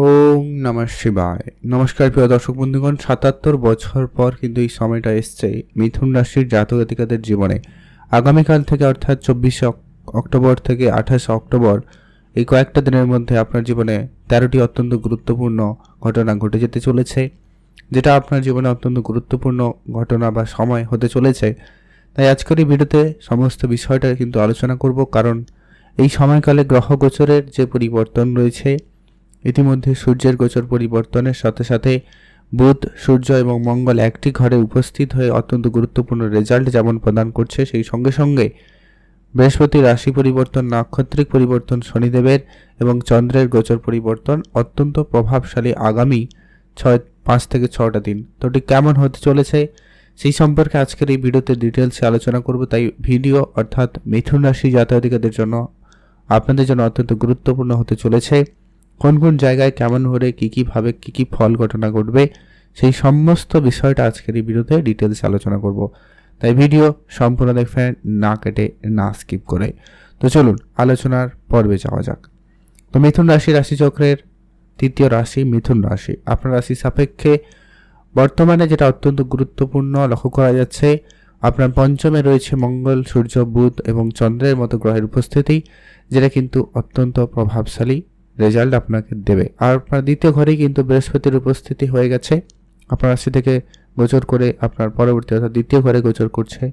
ওম নমঃ শিবায়। নমস্কার, প্রিয় দর্শক বন্ধুগণ, সাতাত্তর বছর পর কিন্তু এই সময়টা এসছে মিথুন রাশির জাতক জাতিকাদের জীবনে। আগামীকাল থেকে অর্থাৎ চব্বিশে অক্টোবর থেকে আঠাশে অক্টোবর এই কয়েকটা দিনের মধ্যে আপনার জীবনে তেরোটি অত্যন্ত গুরুত্বপূর্ণ ঘটনা ঘটে যেতে চলেছে। যেটা আপনার জীবনে অত্যন্ত গুরুত্বপূর্ণ ঘটনা বা সময় হতে চলেছে। তাই আজকের এই ভিডিওতে সমস্ত বিষয়টা কিন্তু আলোচনা করব, কারণ এই সময়কালে গ্রহ গোচরের যে পরিবর্তন রয়েছে ইতিমধ্যে সূর্যের গোচর পরিবর্তনের সাথে সাথে বুধ, সূর্য এবং মঙ্গল একটি ঘরে উপস্থিত হয়ে অত্যন্ত গুরুত্বপূর্ণ রেজাল্ট যেমন প্রদান করছে, সেই সঙ্গে সঙ্গে বৃহস্পতি রাশি পরিবর্তন, নাক্ষত্রিক পরিবর্তন, শনিদেবের এবং চন্দ্রের গোচর পরিবর্তন অত্যন্ত প্রভাবশালী আগামী ছয়, পাঁচ থেকে ছটা দিন। তো এটি কেমন হতে চলেছে? সেই সম্পর্কে আজকের এই ভিডিওতে ডিটেলসে আলোচনা করব, তাই ভিডিও অর্থাৎ মিথুন রাশি জাতকাদের জন্য আপনাদের জন্য অত্যন্ত গুরুত্বপূর্ণ হতে চলেছে। কোন কোন জায়গায় কেমন হলে কী কীভাবে কী কী ফল ঘটনা ঘটবে, সেই সমস্ত বিষয়টা আজকের এই ভিডিওতে ডিটেলস আলোচনা করব। তাই ভিডিও সম্পূর্ণ দেখবেন, না কেটে, না স্কিপ করে। তো চলুন, আলোচনার পর্বে যাওয়া যাক। তো মিথুন রাশি রাশিচক্রের তৃতীয় রাশি মিথুন রাশি। আপনার রাশি সাপেক্ষে বর্তমানে যেটা অত্যন্ত গুরুত্বপূর্ণ লক্ষ্য করা যাচ্ছে, আপনার পঞ্চমে রয়েছে মঙ্গল, সূর্য, বুধ এবং চন্দ্রের মতো গ্রহের উপস্থিতি, যেটা কিন্তু অত্যন্ত প্রভাবশালী। রেজাল্ট আপনাকে দেবে। আর আপনার দ্বিতীয় ঘরেই কিন্তু বৃহস্পতির উপস্থিতি হয়ে গেছে। আপনার রাশি থেকে গোচর করে আপনার পরবর্তী অর্থাৎ দ্বিতীয় ঘরে গোচর করছে।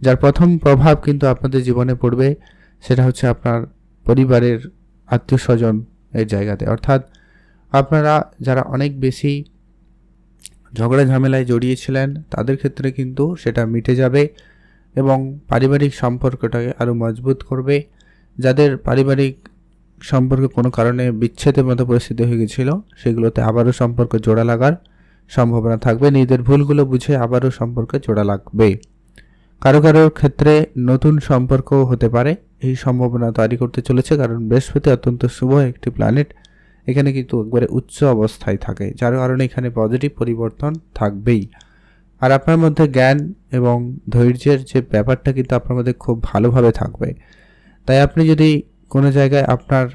যার প্রথম প্রভাব কিন্তু আপনাদের জীবনে পড়বে, সেটা হচ্ছে আপনার পরিবারের আত্মীয় স্বজন এই জায়গাতে। অর্থাৎ আপনারা যারা অনেক বেশি ঝগড়া ঝামেলায় জড়িয়েছিলেন, তাদের ক্ষেত্রে কিন্তু সেটা মিটে যাবে এবং পারিবারিক সম্পর্কটাকে আরও মজবুত করবে। যাদের পারিবারিক সম্পর্কে কোনো কারণে বিচ্ছেদের মতো পরিস্থিতি হয়ে গেছিল, সেগুলোতে আবারও সম্পর্ক জোড়া লাগার সম্ভাবনা থাকবে। নিজেদের ভুলগুলো বুঝে আবারও সম্পর্কে জোড়া লাগবে। কারও কারোর ক্ষেত্রে নতুন সম্পর্ক হতে পারে, এই সম্ভাবনা তৈরি করতে চলেছে, কারণ বৃহস্পতি অত্যন্ত শুভ একটি প্ল্যানেট এখানে কিন্তু একবারে উচ্চ অবস্থায় থাকে, যার কারণে এখানে পজিটিভ পরিবর্তন থাকবেই। আর আপনার মধ্যে জ্ঞান এবং ধৈর্যের যে ব্যাপারটা কিন্তু আপনার মধ্যে খুব ভালোভাবে থাকবে। তাই আপনি যদি কোনো জায়গায় আপনার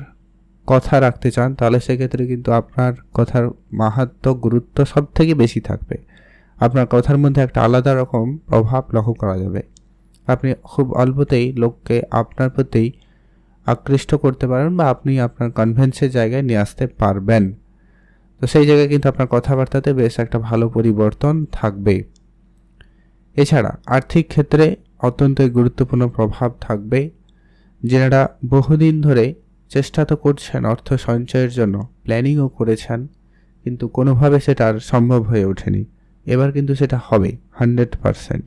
কথা রাখতে চান, তাহলে সেক্ষেত্রে কিন্তু আপনার কথার মাহাত্ম, গুরুত্ব সব থেকে বেশি থাকবে। আপনার কথার মধ্যে একটা আলাদা রকম প্রভাব লক্ষ্য করা যাবে। আপনি খুব অল্পতেই লোককে আপনার প্রতি আকৃষ্ট করতে পারেন বা আপনি আপনার কনভেন্সের জায়গায় নিয়ে আসতে পারবেন। তো সেই জায়গায় কিন্তু আপনার কথাবার্তাতে বেশ একটা ভালো পরিবর্তন থাকবে এছাড়া আর্থিক ক্ষেত্রে অত্যন্তই গুরুত্বপূর্ণ প্রভাব থাকবে। যেনারা বহুদিন ধরে চেষ্টা তো করছেন অর্থ সঞ্চয়ের জন্য প্ল্যানিংও করেছেন, কিন্তু কোনোভাবে সেটা আর সম্ভব হয়ে ওঠেনি। এবার কিন্তু সেটা হবে হান্ড্রেড পারসেন্ট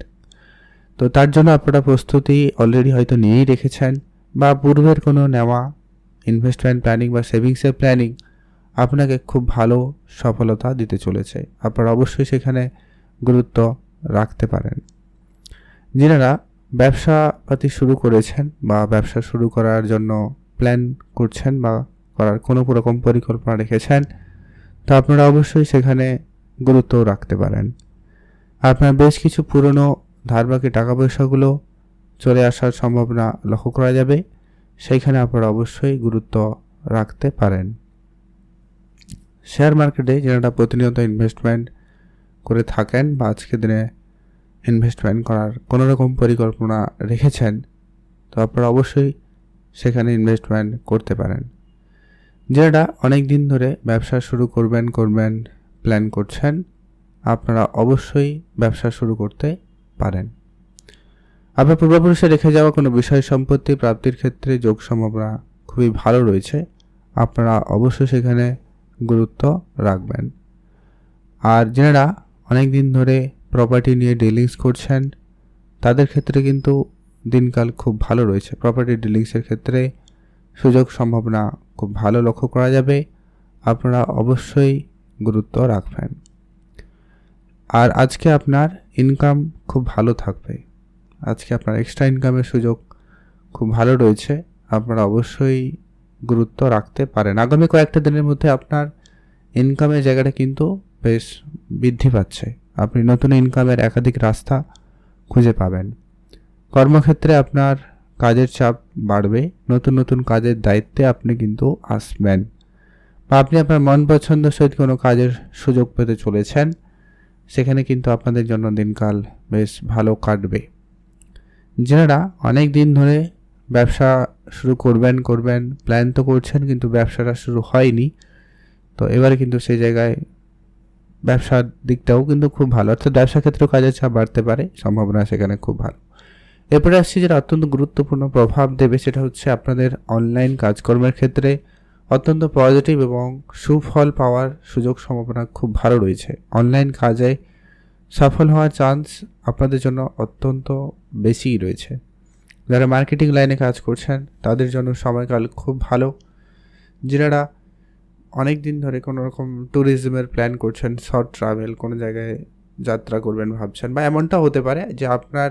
তো তার জন্য আপনারা প্রস্তুতি অলরেডি হয়তো নিয়েই রেখেছেন, বা পূর্বের কোনো নেওয়া ইনভেস্টমেন্ট প্ল্যানিং বা সেভিংসের প্ল্যানিং আপনাকে খুব ভালো সফলতা দিতে চলেছে। আপনারা অবশ্যই সেখানে গুরুত্ব রাখতে পারেন। যিনারা ব্যবসাপাতি শুরু করেছেন বা ব্যবসা শুরু করার জন্য প্ল্যান করছেন বা করার কোনো রকম পরিকল্পনা রেখেছেন, তো আপনারা অবশ্যই সেখানে গুরুত্ব রাখতে পারেন। আপনার বেশ কিছু পুরনো ধারবাকি টাকা পয়সাগুলো চলে আসার সম্ভাবনা লক্ষ্য করা যাবে, সেইখানে আপনারা অবশ্যই গুরুত্ব রাখতে পারেন। শেয়ার মার্কেটে যেটা প্রতিনিয়ত ইনভেস্টমেন্ট করে থাকেন বা আজকের দিনে ইনভেস্টমেন্ট করার কোনো রকম পরিকল্পনা রেখেছেন, তো আপনারা অবশ্যই সেখানে ইনভেস্টমেন্ট করতে পারেন। যেটা অনেক দিন ধরে ব্যবসা শুরু করবেন করবেন প্ল্যান করছেন, আপনারা অবশ্যই ব্যবসা শুরু করতে পারেন। আপনার পূর্বপুরুষে রেখে যাওয়া কোনো বিষয় সম্পত্তি প্রাপ্তির ক্ষেত্রে যোগ সম্ভাবনা খুবই ভালো রয়েছে, আপনারা অবশ্যই সেখানে গুরুত্ব রাখবেন। আর যারা অনেক দিন ধরে প্রপার্টি নিয়ে ডিলিংস করছেন, তাদের ক্ষেত্রে কিন্তু দিনকাল খুব ভালো রয়েছে। প্রপার্টি ডিলিংসের ক্ষেত্রে সুযোগ সম্ভাবনা খুব ভালো লক্ষ্য করা যাবে। আপনারা অবশ্যই গুরুত্ব রাখবেন। আর আজকে আপনার ইনকাম খুব ভালো থাকবে। আজকে আপনার এক্সট্রা ইনকামের সুযোগ খুব ভালো রয়েছে। আপনারা অবশ্যই গুরুত্ব রাখতে পারেন। আগামী কয়েকটা দিনের মধ্যে আপনার ইনকামের জায়গাটা কিন্তু বেশ বৃদ্ধি পাচ্ছে। আপনি নতুন ইনকামের একাধিক রাস্তা খুঁজে পাবেন। কর্মক্ষেত্রে আপনার কাজের চাপ বাড়বে, নতুন নতুন কাজের দায়িত্বে আপনি কিন্তু আসবেন বা আপনি আপনার মন পছন্দ সহিত কোনো কাজের সুযোগ পেতে চলেছেন, সেখানে কিন্তু আপনাদের জন্য দিনকাল বেশ ভালো কাটবে। যারা অনেক দিন ধরে ব্যবসা শুরু করবেন করবেন প্ল্যান তো করছেন কিন্তু ব্যবসাটা শুরু হয়নি, তো এবারে কিন্তু সেই জায়গায় ব্যবসার দিকটাও কিন্তু খুব ভালো। অর্থাৎ ব্যবসা ক্ষেত্রেও কাজের চাপ বাড়তে পারে, সম্ভাবনা সেখানে খুব ভালো। এরপরে আসছি যেটা অত্যন্ত গুরুত্বপূর্ণ প্রভাব দেবে, সেটা হচ্ছে আপনাদের অনলাইন কাজকর্মের ক্ষেত্রে অত্যন্ত পজিটিভ এবং সুফল পাওয়ার সুযোগ সম্ভাবনা খুব ভালো রয়েছে। অনলাইন কাজে সফল হওয়ার চান্স আপনাদের জন্য অত্যন্ত বেশিই রয়েছে। যারা মার্কেটিং লাইনে কাজ করছেন, তাদের জন্য সময়কাল খুব ভালো। যারা অনেক দিন ধরে কোনো রকম ট্যুরিজমের প্ল্যান করছেন শর্ট ট্রাভেল কোনো জায়গায় যাত্রা করবেন ভাবছেন বা এমনটা হতে পারে যে আপনার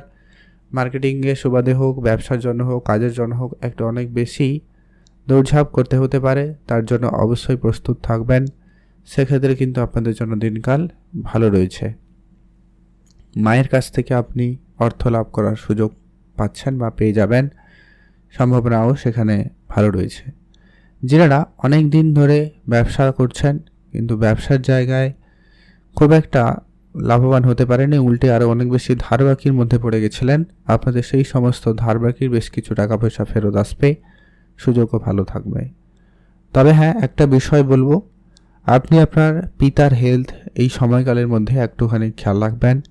মার্কেটিংয়ের সুবাদে হোক, ব্যবসার জন্য হোক, কাজের জন্য হোক, একটা অনেক বেশি দৌড়ঝাঁপ করতে হতে পারে, তার জন্য অবশ্যই প্রস্তুত থাকবেন। সেক্ষেত্রে কিন্তু আপনাদের জন্য দিনকাল ভালো রয়েছে। মায়ের কাছ থেকে আপনি অর্থ লাভ করার সুযোগ পাচ্ছেন বা পেয়ে যাবেন। সম্ভাবনাও সেখানে ভালো রয়েছে। যারা অনেক দিন ধরে ব্যবসা করছেন, কিন্তু ব্যবসার জায়গায় খুব একটা লাভবান হতে পারেনি। উল্টে আরও অনেক বেশি ধারবাকির মধ্যে পড়ে গেছিলেন। আপনাদের সেই সমস্ত ধারবাকির বেশ কিছু টাকা পয়সা ফেরত আসবে। সুযোগও ভালো থাকবে। তবে হ্যাঁ একটা বিষয় বলব। আপনি আপনার পিতার হেলথ এই সময়কালের মধ্যে একটুখানি খেয়াল রাখবেন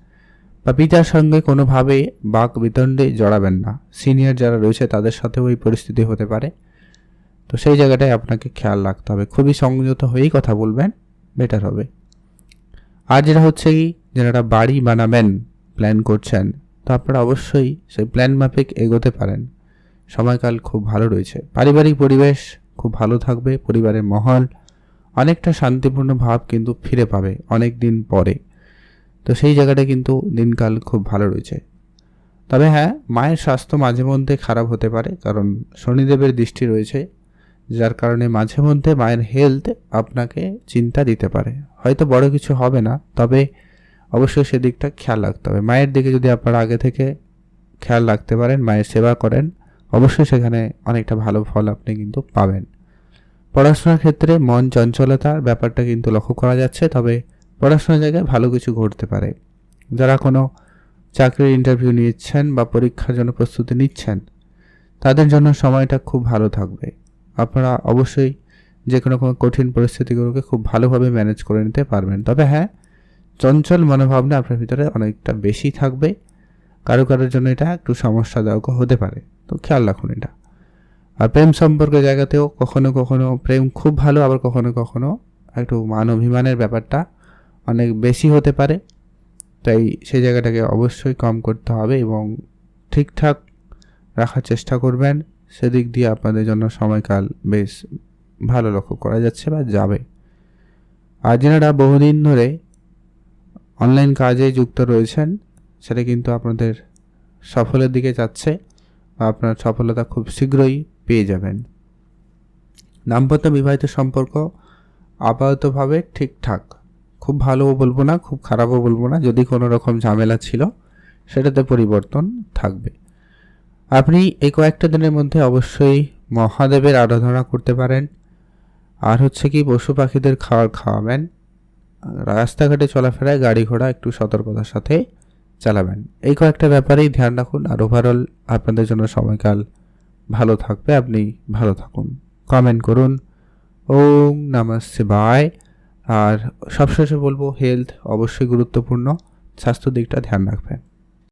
বা পিতার সঙ্গে কোনোভাবে বাক বিতণ্ডে জড়াবেন না। সিনিয়র যারা রয়েছে তাদের সাথেও এই পরিস্থিতি হতে পারে। তো সেই জায়গাটায় আপনাকে খেয়াল রাখতে হবে। খুবই সংযত হয়েই কথা বলবেন বেটার হবে। আর যেটা হচ্ছে কি, যারা বাড়ি বানাবেন প্ল্যান করছেন, তো আপনারা অবশ্যই সেই প্ল্যান মাফিক এগোতে পারেন। সময়কাল খুব ভালো রয়েছে। পারিবারিক পরিবেশ খুব ভালো থাকবে, পরিবারের মহল অনেকটা শান্তিপূর্ণ ভাব কিন্তু ফিরে পাবে অনেক দিন পরে। তো সেই জায়গাটা কিন্তু দিনকাল খুব ভালো রয়েছে। তবে হ্যাঁ মায়ের স্বাস্থ্য মাঝে মধ্যে খারাপ হতে পারে, কারণ শনিদেবের দৃষ্টি রয়েছে। যার কারণে মাঝে মধ্যে মায়ের হেলথ আপনাকে চিন্তা দিতে পারে। হয়তো বড় কিছু হবে না, তবে অবশ্যই সেদিকটা খেয়াল রাখতে হবে। মায়ের দিকে যদি আপনারা আগে থেকে খেয়াল রাখতে পারেন, মায়ের সেবা করেন, অবশ্যই সেখানে অনেকটা ভালো ফল আপনি কিন্তু পাবেন। পড়াশোনার ক্ষেত্রে মন চঞ্চলতার ব্যাপারটা কিন্তু লক্ষ্য করা যাচ্ছে, তবে পড়াশোনার জায়গায় ভালো কিছু ঘটতে পারে। যারা কোনো চাকরির ইন্টারভিউ নিচ্ছেন বা পরীক্ষার জন্য প্রস্তুতি নিচ্ছেন, তাদের জন্য সময়টা খুব ভালো থাকবে। আপনারা অবশ্যই যে কোনো কোনো কঠিন পরিস্থিতিগুলোকে খুব ভালোভাবে ম্যানেজ করে নিতে পারবেন। তবে হ্যাঁ চঞ্চল মনোভাবনা আপনার ভিতরে অনেকটা বেশি থাকবে। কারও কারোর জন্য এটা একটু সমস্যাদায়ক হতে পারে। তো খেয়াল রাখুন এটা। আর প্রেম সম্পর্কের জায়গাতেও কখনো কখনো প্রেম খুব ভালো, আবার কখনো কখনো একটু মান অভিমানের ব্যাপারটা অনেক বেশি হতে পারে। তাই সেই জায়গাটাকে অবশ্যই কম করতে হবে এবং ঠিকঠাক রাখার চেষ্টা করবেন। সেদিক দিয়ে আপনাদের জন্য সময়কাল বেশ ভালো লক্ষ্য করা যাচ্ছে বা যাবে। আর যেনারা বহুদিন ধরে অনলাইন কাজে যুক্ত রয়েছেন, সেটা কিন্তু আপনাদের সফলের দিকে যাচ্ছে বা আপনার সফলতা খুব শীঘ্রই পেয়ে যাবেন। দাম্পত্য বিবাহিত সম্পর্ক আপাততভাবে ঠিকঠাক। খুব ভালোও বলব না, খুব খারাপও বলব না, যদি কোনো রকম ঝামেলা ছিল, সেটাতে পরিবর্তন থাকবে। আপনি এই কয়েকটা দিনের মধ্যে অবশ্যই মহাদেবের আরাধনা করতে পারেন। আর হচ্ছে কি, পশু পাখিদের খাবার খাওয়াবেন। রাস্তাঘাটে চলাফেরায় গাড়ি ঘোড়া একটু সতর্কতার সাথে চালাবেন। এই কয়েকটা ব্যাপারেই ধ্যান রাখুন। আর ওভারঅল আপনাদের জন্য সময়কাল ভালো থাকবে। আপনি ভালো থাকুন। কমেন্ট করুন। ওম নমঃ বাই আর সবশেষে বলব হেলথ অবশ্যই গুরুত্বপূর্ণ। স্বাস্থ্য দিকটা ধ্যান রাখবেন।